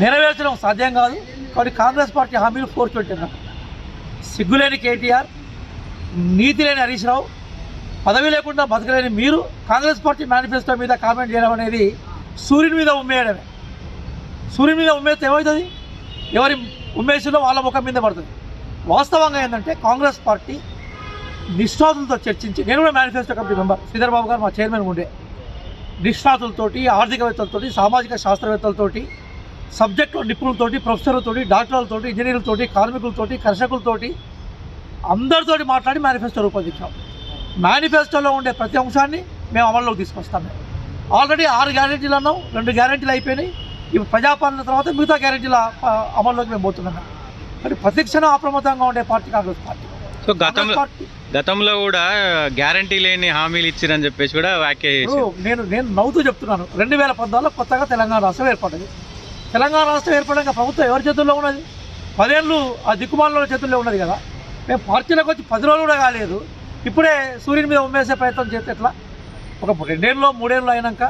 నెరవేర్చడం సాధ్యం కాదు. కాబట్టి కాంగ్రెస్ పార్టీ హామీలు ఫోర్ ట్వంటీ సిగ్గులేని కేటీఆర్ నీతి లేని హరీష్ రావు పదవి లేకుండా బతకలేని మీరు కాంగ్రెస్ పార్టీ మేనిఫెస్టో మీద కామెంట్ చేయడం అనేది సూర్యుని మీద ఉమ్మేయడమే. సూర్యుని మీద ఉమ్మేస్తే ఏమవుతుంది? ఎవరి ఉమ్మేసిలో వాళ్ళ ముఖం మీద పడుతుంది. వాస్తవంగా ఏంటంటే కాంగ్రెస్ పార్టీ నిష్ణాతులతో చర్చించి నేను కూడా manifesto committee member Sridhar Babu garu మా చైర్మన్ ఉండే. నిష్ణాతులతోటి ఆర్థికవేత్తలతోటి సామాజిక శాస్త్రవేత్తలతోటి సబ్జెక్టు నిపుణులతోటి ప్రొఫెసర్లతోటి డాక్టర్లతోటి ఇంజనీర్లతోటి కార్మికులతోటి కర్షకులతోటి అందరితోటి మాట్లాడి మేనిఫెస్టో రూపొందించాం. మేనిఫెస్టోలో ఉండే ప్రతి అంశాన్ని మేము అమల్లోకి తీసుకొస్తాం. మేము ఆల్రెడీ ఆరు గ్యారెంటీలు అన్నాం రెండు గ్యారెంటీలు అయిపోయినాయి. ఇప్పుడు ప్రజాపాలన తర్వాత మిగతా గ్యారెంటీల అమల్లోకి మేము పోతున్నాం. మరి ప్రతిక్షణం అప్రమత్తంగా ఉండే పార్టీ కాంగ్రెస్ పార్టీ. సో గతంలో గతంలో కూడా గ్యారంటీ లేని హామీలు ఇచ్చిరని చెప్పేసి కూడా వ్యాఖ్య నేను నేను నవ్వుతూ చెప్తున్నాను. రెండు వేల పద్నాలుగులో కొత్తగా తెలంగాణ రాష్ట్రం ఏర్పడ్డది తెలంగాణ రాష్ట్రం ఏర్పడాక ప్రభుత్వం ఎవరి చేతుల్లో ఉన్నది? పదేళ్ళు ఆ దిక్కుమాల చేతుల్లో ఉన్నది కదా. మేము పార్టీలకు వచ్చి పది రోజులు కూడా కాలేదు. ఇప్పుడే సూర్యుని మీద ఉమ్మేసే ప్రయత్నం చేస్తే ఎట్లా? ఒక రెండేళ్ళు మూడేళ్ళు అయినాక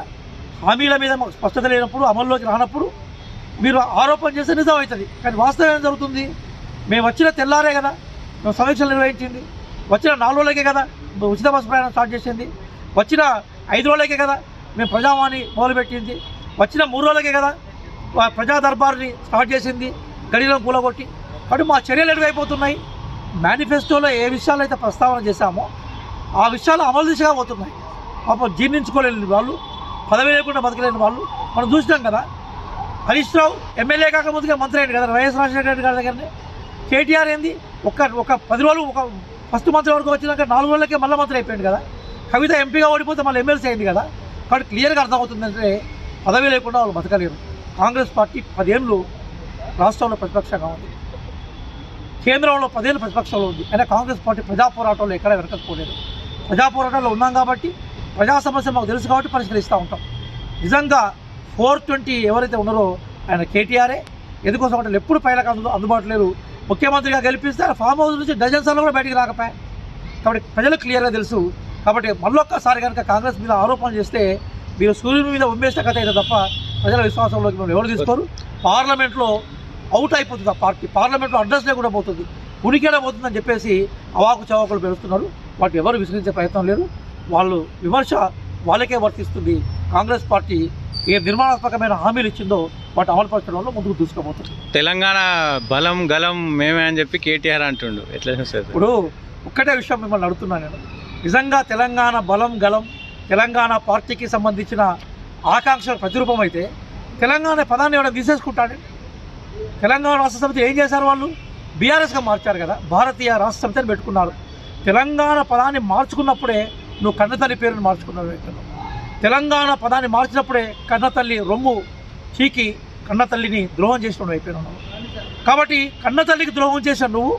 హామీల మీద మాకు స్పష్టత లేనప్పుడు అమల్లోకి రానప్పుడు మీరు ఆరోపణ చేస్తే నిజం అవుతుంది కానీ వాస్తవం ఏం జరుగుతుంది? మేము వచ్చిన తెల్లారే కదా. మేము సమీక్షలు నిర్వహించింది. వచ్చిన నాలుగు రోజులకే కదా ఉచిత బస్సు ప్రయాణం స్టార్ట్ చేసింది. వచ్చిన ఐదు రోజులకే కదా మేము ప్రజావాణి మొదలుపెట్టింది. వచ్చిన మూడు రోజులకే కదా ప్రజా దర్బార్ని స్టార్ట్ చేసింది గడిలో కూలగొట్టి. కాబట్టి మా చర్యలు ఎటువైపోతున్నాయి? మేనిఫెస్టోలో ఏ విషయాలు అయితే ప్రస్తావన చేశామో ఆ విషయాలు అమలు దిశగా పోతున్నాయి. పాపం జీర్ణించుకోలేని వాళ్ళు పదవి లేకుండా బతకలేని వాళ్ళు మనం చూసినాం కదా. హరీష్ రావు ఎమ్మెల్యే కాక ముందుగా మంత్రి అయ్యాడు కదా వైఎస్ రాజశేఖర రెడ్డి గారి దగ్గరనే. కేటీఆర్ ఏంది? ఒక ఒక పది రోజులు ఒక ఫస్ట్ మంత్రి వరకు వచ్చినాక నాలుగు రోజులకే మళ్ళీ మంత్రి అయిపోయింది కదా. కవిత ఎంపీగా ఓడిపోతే మళ్ళీ ఎమ్మెల్సీ అయింది కదా. కాబట్టి క్లియర్గా అర్థమవుతుందంటే పదవి లేకుండా వాళ్ళు బతకలేరు. కాంగ్రెస్ పార్టీ పదేళ్ళు రాష్ట్రంలో ప్రతిపక్షంగా ఉంది కేంద్రంలో పదేళ్ళు ప్రతిపక్షంలో ఉంది. అయినా కాంగ్రెస్ పార్టీ ప్రజా పోరాటంలో ఎక్కడ వెనకపోలేదు ప్రజా పోరాటంలో ఉన్నాం కాబట్టి ప్రజా సమస్య మాకు తెలుసు కాబట్టి పరిష్కరిస్తూ ఉంటాం. నిజంగా ఫోర్ ట్వంటీ ఎవరైతే ఉన్నారో ఆయన కేటీఆరే. ఎందుకోసం అంటే ఎప్పుడు పైలకు అందు అందుబాటులో లేరు. ముఖ్యమంత్రిగా గెలిపిస్తే ఆయన ఫామ్ హౌస్ నుంచి డజన్ సార్లు కూడా బయటికి రాకపోయా. కాబట్టి ప్రజలకు క్లియర్గా తెలుసు. కాబట్టి మళ్ళొక్కసారి కనుక కాంగ్రెస్ మీద ఆరోపణలు చేస్తే మీరు సూర్యుని మీద ఉమ్మేసిన కథ అయితే తప్ప ప్రజల విశ్వాసంలోకి మేము ఎవరు తీసుకోరు? పార్లమెంట్లో అవుట్ అయిపోతుంది ఆ పార్టీ. పార్లమెంట్లో అడ్రస్ లేకుండా పోతుంది. ఉనికేలా పోతుందని చెప్పేసి అవాకు చవాకులు పెరుస్తున్నారు వాటి ఎవరు విశ్రమించే ప్రయత్నం లేదు. వాళ్ళు విమర్శ వాళ్ళకే వర్తిస్తుంది. కాంగ్రెస్ పార్టీ ఏ నిర్మాణాత్మకమైన హామీలు ఇచ్చిందో వాటి అమలుపరచడంలో ముందుకు దూసుకోబోతుంది తెలంగాణ బలం గలం మేమే అని చెప్పి కేటీఆర్ అంటుండు. ఎట్లా ఇప్పుడు ఒక్కటే విషయం మిమ్మల్ని అడుగుతున్నాను నేను. నిజంగా తెలంగాణ బలం గలం తెలంగాణ పార్టీకి సంబంధించిన ఆకాంక్షల ప్రతిరూపం అయితే తెలంగాణ పదాన్ని ఎవడ తీసేసుకుంటాడు? తెలంగాణ రాష్ట్ర సమితి ఏం చేశారు వాళ్ళు? బీఆర్ఎస్గా మార్చారు కదా భారతీయ రాష్ట్ర సమితి అని పెట్టుకున్నారు. తెలంగాణ పదాన్ని మార్చుకున్నప్పుడే నువ్వు కన్నతల్లి పేరును మార్చుకున్నావు ఇక్కడ తెలంగాణ పదాన్ని మార్చినప్పుడే కన్నతల్లి రొమ్ము చీకి కన్నతల్లిని ద్రోహం చేసిన అయిపోయినావు కాబట్టి కన్నతల్లికి ద్రోహం చేసిన నువ్వు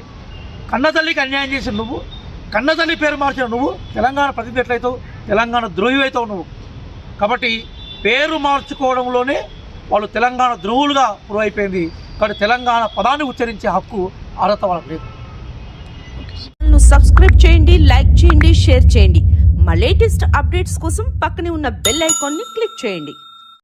కన్నతల్లికి అన్యాయం చేసిన నువ్వు కన్నతల్లి పేరు మార్చిన నువ్వు తెలంగాణ ప్రతినిధి ఎట్లయితావు? తెలంగాణ ద్రోహి అవుతావు నువ్వు. కాబట్టి పేరు మార్చుకోవడంలోనే వాళ్ళు తెలంగాణ ద్రువులుగా పురువైపోయింది అయిపోయింది తెలంగాణ పదాన్ని ఉచ్చరించే హక్కు అర్హత వాళ్ళకి లేదు. సబ్స్క్రైబ్ చేయండి లైక్ చేయండి షేర్ చేయండి. మా లేటెస్ట్ అప్డేట్స్ కోసం పక్కనే ఉన్న బెల్ ఐకాన్ని క్లిక్ చేయండి.